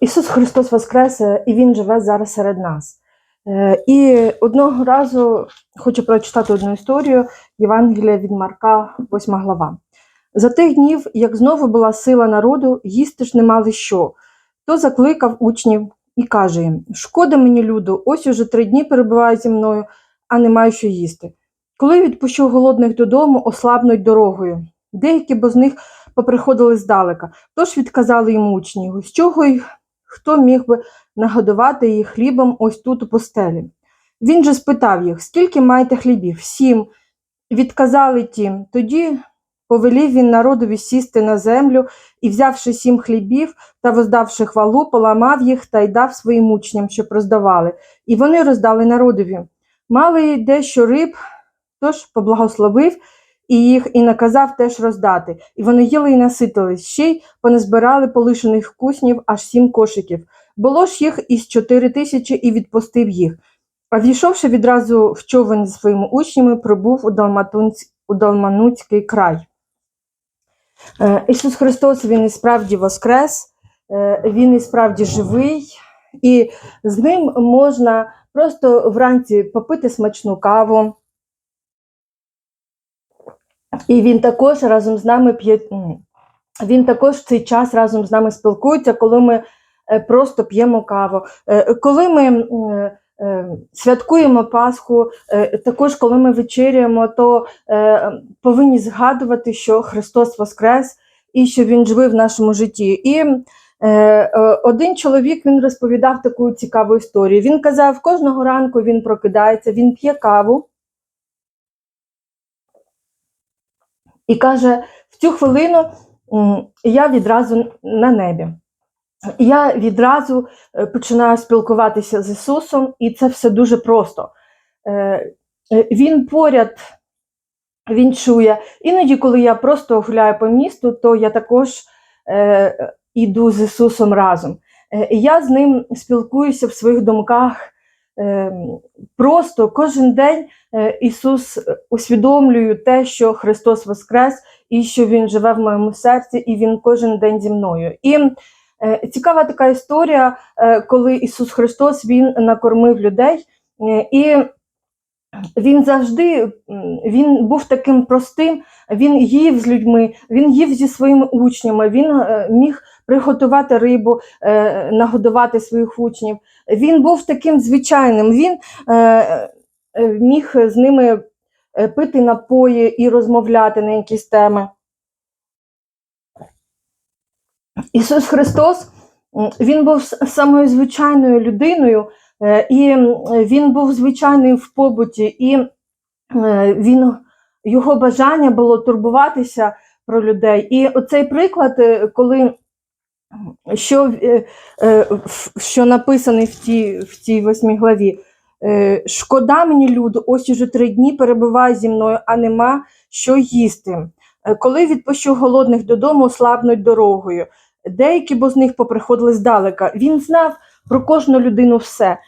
Ісус Христос Воскрес, і Він живе зараз серед нас. Е, І одного разу хочу прочитати одну історію Євангелія від Марка, 8 глава. За тих днів, як знову була сила народу, їсти ж не мали що, то закликав учнів і каже їм: Шкода мені, люду, ось уже три дні перебуваю зі мною, а не маю що їсти. Коли відпущу голодних додому, ослабнуть дорогою. Деякі бо з них поприходили здалека, тож відказали йому учні, з чого й хто міг би нагодувати їх хлібом ось тут у постелі. Він же спитав їх, скільки маєте хлібів? Сім. Відказали ті. Тоді повелів він народові сісти на землю і, взявши сім хлібів та воздавши хвалу, поламав їх та й дав своїм учням, щоб роздавали. І вони роздали народові. Мали дещо риб, тож поблагословив і їх і наказав теж роздати. І вони їли і наситились, ще й поназбирали полишених вкуснів аж сім кошиків. Було ж їх із чотири тисячі і відпустив їх. А війшовши відразу в човен зі своїми учнями, прибув у, у Далмануцький край. Е, Ісус Христос, Він і справді воскрес, е, Він і справді живий, і з ним можна просто вранці попити смачну каву. І він також разом з нами п'є. Він також в цей час разом з нами спілкується, коли ми е, просто п'ємо каву. Е, Коли ми е, святкуємо Пасху, також коли ми вечеряємо, то повинні згадувати, що Христос Воскрес і що Він живий в нашому житті. І один чоловік він розповідав таку цікаву історію. Він казав, кожного ранку він прокидається, він п'є каву. І каже: в цю хвилину я відразу на небі. Я відразу е, починаю спілкуватися з Ісусом, і це все дуже просто. Е, е, Він поряд, він чує. Іноді, коли я просто гуляю по місту, то я також іду з Ісусом разом. Я з ним спілкуюся в своїх думках. Е, Просто кожен день е, Ісус усвідомлює те, що Христос Воскрес і що Він живе в моєму серці, і Він кожен день зі мною. І е, цікава така історія, е, коли Ісус Христос Він накормив людей, е, і він завжди він був таким простим, він їв з людьми, він їв зі своїми учнями, він е, міг приготувати рибу, е, нагодувати своїх учнів. Він був таким звичайним. Він е, е, міг з ними пити напої і розмовляти на якісь теми. Ісус Христос Він був самою звичайною людиною, і він був звичайний в побуті, і він, його бажання було турбуватися про людей. І оцей приклад, коли що, е, е, що написаний в тій, в тій восьмій главі. Е, Шкода мені, люду, ось уже три дні перебуває зі мною, а нема що їсти. Коли відпущу голодних додому, слабнуть дорогою. Деякі бо з них поприходили здалека. Він знав про кожну людину все.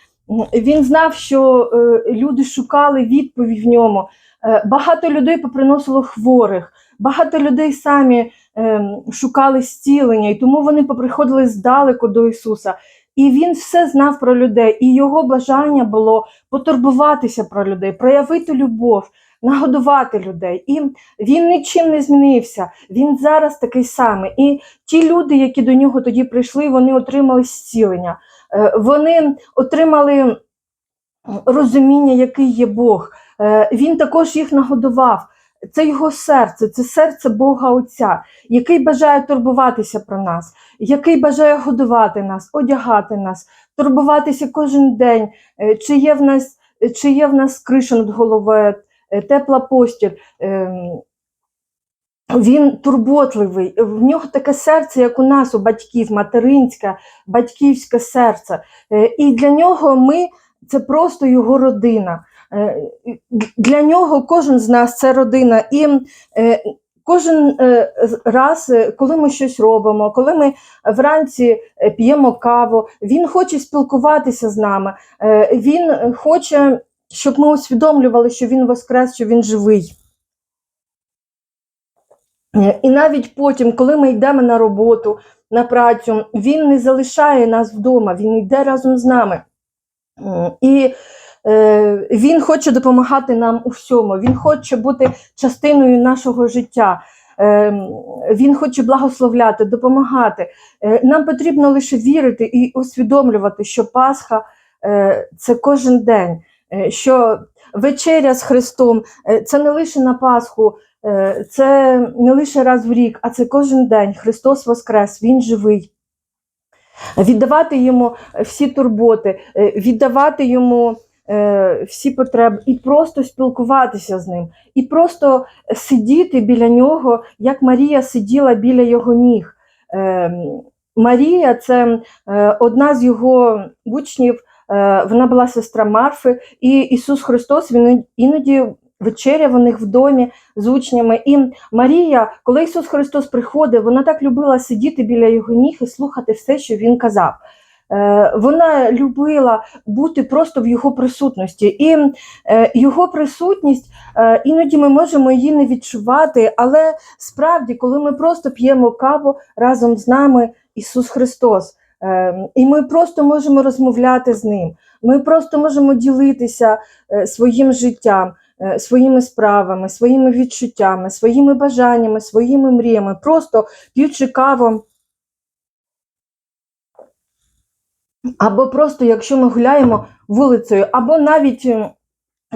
Він знав, що люди шукали відповідь в ньому. Е, багато людей поприносило хворих, багато людей самі ем, шукали зцілення, і тому вони поприходили здалеку до Ісуса. І він все знав про людей, і його бажання було потурбуватися про людей, проявити любов, нагодувати людей. І він нічим не змінився. Він зараз такий самий. І ті люди, які до нього тоді прийшли, вони отримали зцілення. Е, Вони отримали розуміння, який є Бог. Е, Він також їх нагодував. Це його серце, це серце Бога Отця, який бажає турбуватися про нас, який бажає годувати нас, одягати нас, турбуватися кожен день, е, чи є в нас, чи є в нас криша над головою, е, тепла постіль. Ем, Він турботливий, в нього таке серце, як у нас, у батьків, материнське, батьківське серце. І для нього ми це просто його родина. Е, Для нього кожен з нас це родина. І е, кожен е, раз, коли ми щось робимо, коли ми вранці п'ємо каву, він хоче спілкуватися з нами. Він хоче, щоб ми усвідомлювали, що він воскрес, що він живий. І навіть потім, коли ми йдемо на роботу, на працю, Він не залишає нас вдома, Він йде разом з нами. І Він хоче допомагати нам у всьому, Він хоче бути частиною нашого життя. Е, Він хоче благословляти, допомагати. Е, Нам потрібно лише вірити і усвідомлювати, що Пасха е, це кожен день, е, що вечеря з Христом е, це не лише на Пасху, е, це не лише раз в рік, а це кожен день. Христос Воскрес, Він живий. Віддавати йому всі турботи, е, віддавати йому е, всі потреби і просто спілкуватися з ним, і просто сидіти біля нього, як Марія сиділа біля його ніг. Е, Марія це е, одна з його учнів, е, вона була сестра Марфи, і Ісус Христос він іноді вечеряв у них в домі з учнями. І Марія, коли Ісус Христос приходив, вона так любила сидіти біля його ніг і слухати все, що він казав. Е, Вона любила бути просто в його присутності, і е, його присутність е, іноді ми можемо її не відчувати, але справді, коли ми просто п'ємо каву разом з нами, Ісус Христос, і ми просто можемо розмовляти з ним, ми просто можемо ділитися своїм життям, своїми справами, своїми відчуттями, своїми бажаннями, своїми мріями, просто п'ючи каву. Або просто якщо ми гуляємо вулицею, або навіть е,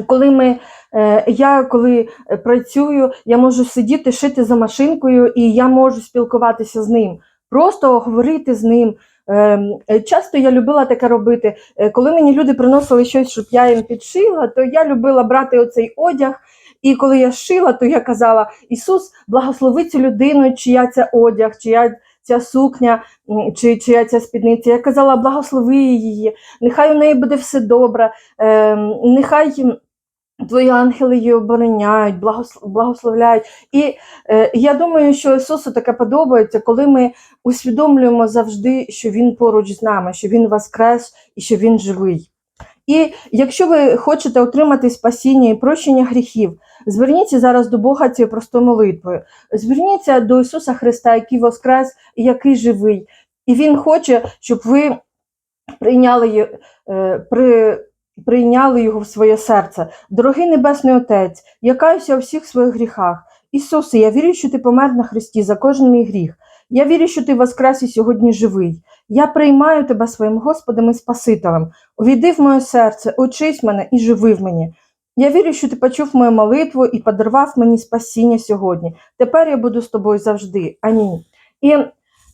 коли ми, е, я коли е, працюю, я можу сидіти, шити за машинкою, і я можу спілкуватися з ним, просто говорити з ним. Е, е, Часто я любила таке робити. Коли мені люди приносили щось, щоб я їм підшила, то я любила брати оцей одяг. І коли я шила, то я казала: Ісус, благослови цю людину, чия це одяг, чия ця сукня, чи чия ця спідниця. Я казала, благослови її, нехай у неї буде все добре, е, нехай твої ангели її обороняють, благос- благословляють. І е, я думаю, що Ісусу таке подобається, коли ми усвідомлюємо завжди, що Він поруч з нами, що Він воскрес і що Він живий. І якщо ви хочете отримати спасіння і прощення гріхів, зверніться зараз до Бога цією простою молитвою. Зверніться до Ісуса Христа, який воскрес і який живий. І Він хоче, щоб ви прийняли, е, при, прийняли його в своє серце. Дорогий Небесний Отець, я каюся у всіх своїх гріхах. Ісусе, я вірю, що ти помер на Христі за кожен мій гріх. Я вірю, що ти воскрес і сьогодні живий. Я приймаю тебе своїм Господом і Спасителем. Увійди в моє серце, очись мене і живи в мені. Я вірю, що ти почув мою молитву і подарував мені спасіння сьогодні. Тепер я буду з тобою завжди. Амінь. І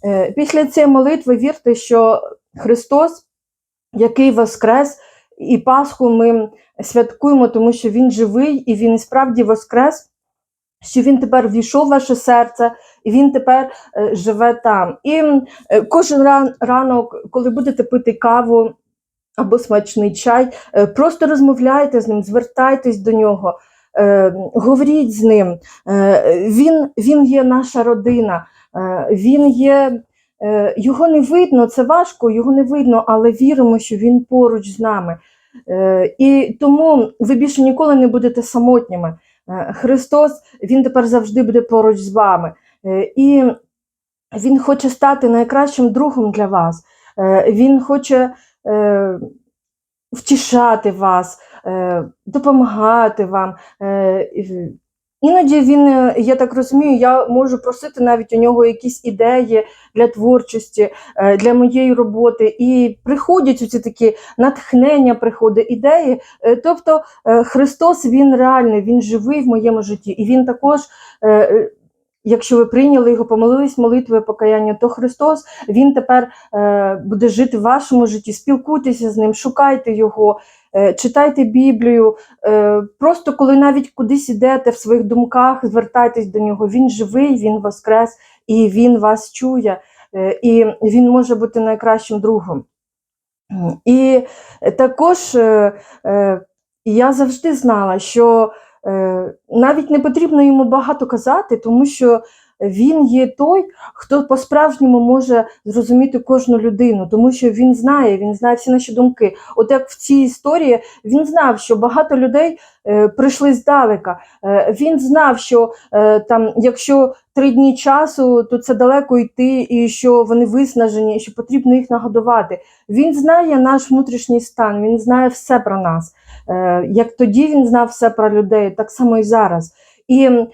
е, після цієї молитви вірте, що Христос, який воскрес, і Пасху ми святкуємо, тому що Він живий і Він і справді воскрес, що Він тепер ввійшов в ваше серце, і Він тепер е, живе там. І е, кожен ранок, коли будете пити каву або смачний чай, е, просто розмовляйте з ним, звертайтесь до нього, говоріть з ним. Він, він є наша родина, він є. Його не видно, це важко, його не видно, але віримо, що він поруч з нами. І тому ви більше ніколи не будете самотніми. Христос Він тепер завжди буде поруч з вами. Е, І Він хоче стати найкращим другом для вас. Е, Він хоче е, втішати вас, допомагати вам. Іноді він, я так розумію, я можу просити навіть у нього якісь ідеї для творчості, для моєї роботи. І приходять оці такі натхнення, приходить ідеї. Тобто Христос Він реальний, Він живий в моєму житті. І Він також, якщо ви прийняли його, помолились молитвою покаяння, то Христос Він тепер е, буде жити в вашому житті. Спілкуйтеся з ним, шукайте його. е, Читайте Біблію, Е, просто коли навіть кудись ідете в своїх думках, звертайтесь до нього. Він живий, він воскрес, і він вас чує, і він може бути найкращим другом. І також я завжди знала, що навіть не потрібно йому багато казати, тому що він є той, хто по-справжньому може зрозуміти кожну людину, тому що він знає, він знає всі наші думки. От як в цій історії він знав, що багато людей е, прийшли здалека. Е, він знав, що е, там, якщо три дні часу, то це далеко йти, і що вони виснажені, і що потрібно їх нагодувати. Він знає наш внутрішній стан, він знає все про нас. Е, як тоді він знав все про людей, так само і зараз. І е,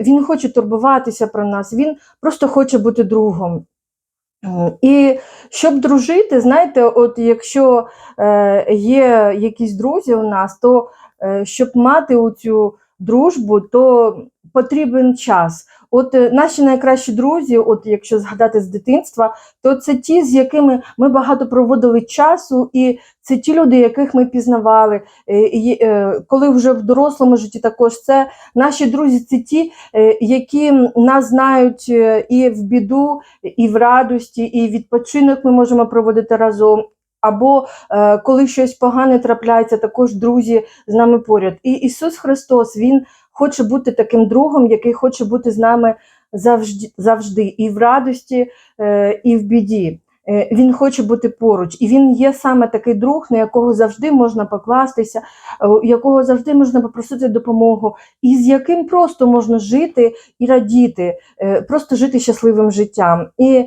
він хоче турбуватися про нас, він просто хоче бути другом. І щоб дружити, знаєте, от якщо е, є якісь друзі у нас, то е, щоб мати цю дружбу, то потрібен час. От е, наші найкращі друзі, от якщо згадати з дитинства, то це ті, з якими ми багато проводили часу, і це ті люди, яких ми пізнавали. Е, і, е, Коли вже в дорослому житті також це наші друзі, це ті, які нас знають і в біду, і в радості, і відпочинок ми можемо проводити разом. Або е, коли щось погане трапляється, також друзі з нами поряд. І Ісус Христос Він хоче бути таким другом, який хоче бути з нами завжди, завжди і в радості, е, і в біді. Е, Він хоче бути поруч, і він є саме такий друг, на якого завжди можна покластися, е, якого завжди можна попросити допомогу, і з яким просто можна жити і радіти, е, просто жити щасливим життям. І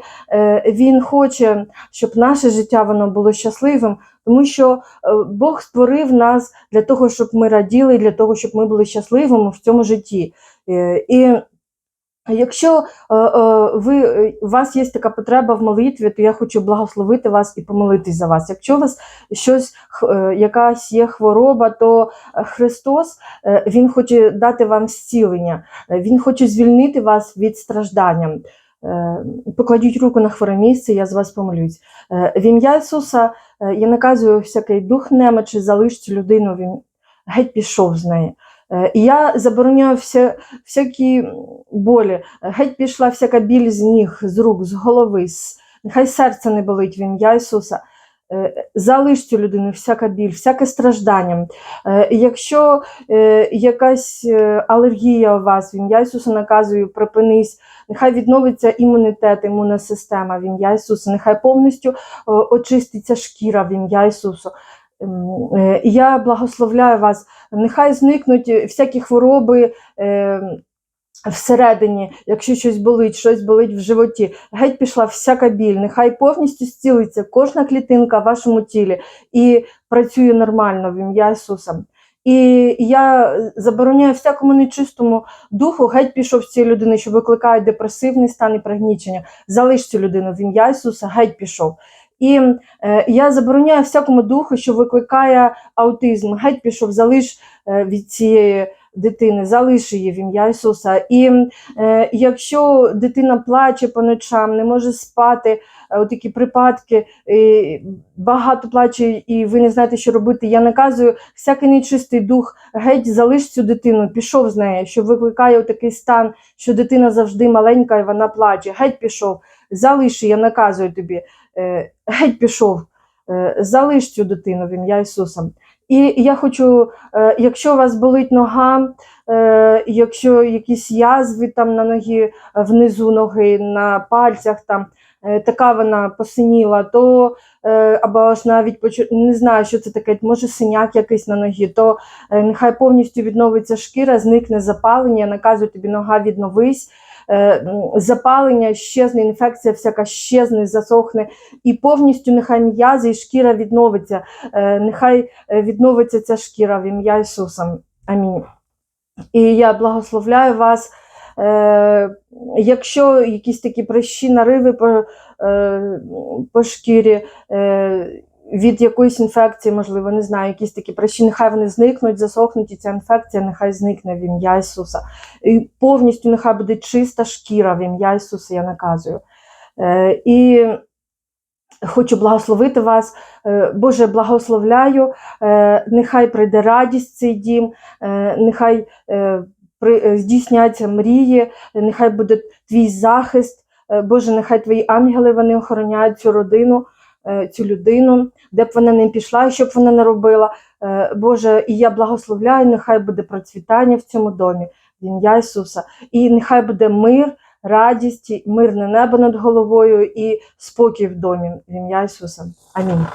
він хоче, щоб наше життя воно було щасливим, тому що Бог створив нас для того, щоб ми раділи, для того, щоб ми були щасливими в цьому житті. І Якщо е, е, ви, е, у вас є така потреба в молитві, то я хочу благословити вас і помолитись за вас. Якщо у вас щось, якась є хвороба, то Христос Він хоче дати вам зцілення, Він хоче звільнити вас від страждання. Покладіть руку на хворе місце, я з вас помолюсь. В ім'я Ісуса я наказую всякий дух немочі, залиш цю людину, він геть пішов з неї. Е, І я забороняю вся, всякі болі, геть пішла всяка біль з ніг, з рук, з голови, нехай серце не болить в ім'я Ісуса. Е, Залиш цю людину, всяка біль, всяке страждання. Е, Якщо якась алергія у вас, в ім'я Ісуса наказую, припинись, нехай відновиться імунітет, імунна система в ім'я Ісуса, нехай повністю очиститься шкіра в ім'я Ісуса. Ем, е, Я благословляю вас, нехай зникнуть всякі хвороби. е, Всередині, якщо щось болить, щось болить в животі, геть пішла всяка біль, нехай повністю зцілиться кожна клітинка в вашому тілі і працює нормально в ім'я Ісуса. І я забороняю всякому нечистому духу, геть пішов з цієї людини, що викликає депресивний стан і пригнічення. Залиш цю людину в ім'я Ісуса, геть пішов. І е, я забороняю всякому духу, що викликає аутизм, геть пішов, залиш е, від цієї дитини, залиш її в ім'я Ісуса. І е, якщо дитина плаче по ночам, не може спати, е, такі припадки, е, багато плаче, і ви не знаєте, що робити. Я наказую всякий нечистий дух, геть залиш цю дитину, пішов з неї, що викликає такий стан, що дитина завжди маленька і вона плаче. Геть пішов, залиш, я наказую тобі, геть пішов, е, залиш цю дитину в ім'я Ісуса. І я хочу, е, якщо у вас болить нога, е, якщо якісь язви там на ногі, е, внизу ноги, на пальцях там, е, така вона посиніла, то е, або ж навіть не знаю, що це таке, може синяк якийсь на ногі, то е, нехай повністю відновиться шкіра, зникне запалення, наказую тобі нога відновись. Е, Запалення щезне, інфекція всяка щезне, засохне, і повністю нехай м'язи і шкіра відновиться. Е, Нехай е, відновиться ця шкіра в ім'я Ісуса. Амінь. І я благословляю вас. Якщо якісь такі прищі, нариви по, по шкірі, від якоїсь інфекції, можливо, не знаю, якісь такі прищі, нехай вони зникнуть, засохнуть, і ця інфекція нехай зникне в ім'я Ісуса. І повністю нехай буде чиста шкіра в ім'я Ісуса, я наказую. Е, і хочу благословити вас. Е, Боже, благословляю, е, нехай прийде радість цей дім, нехай здійсняться мрії, нехай буде твій захист. Боже, нехай твої ангели вони охороняють цю родину, цю людину, де б вона не пішла, і б вона не робила. Е, Боже, і я благословляю, нехай буде процвітання в цьому домі, в ім'я Ісуса. І нехай буде мир, радість, мирне небо над головою і спокій в домі. В ім'я Ісуса. Амінь.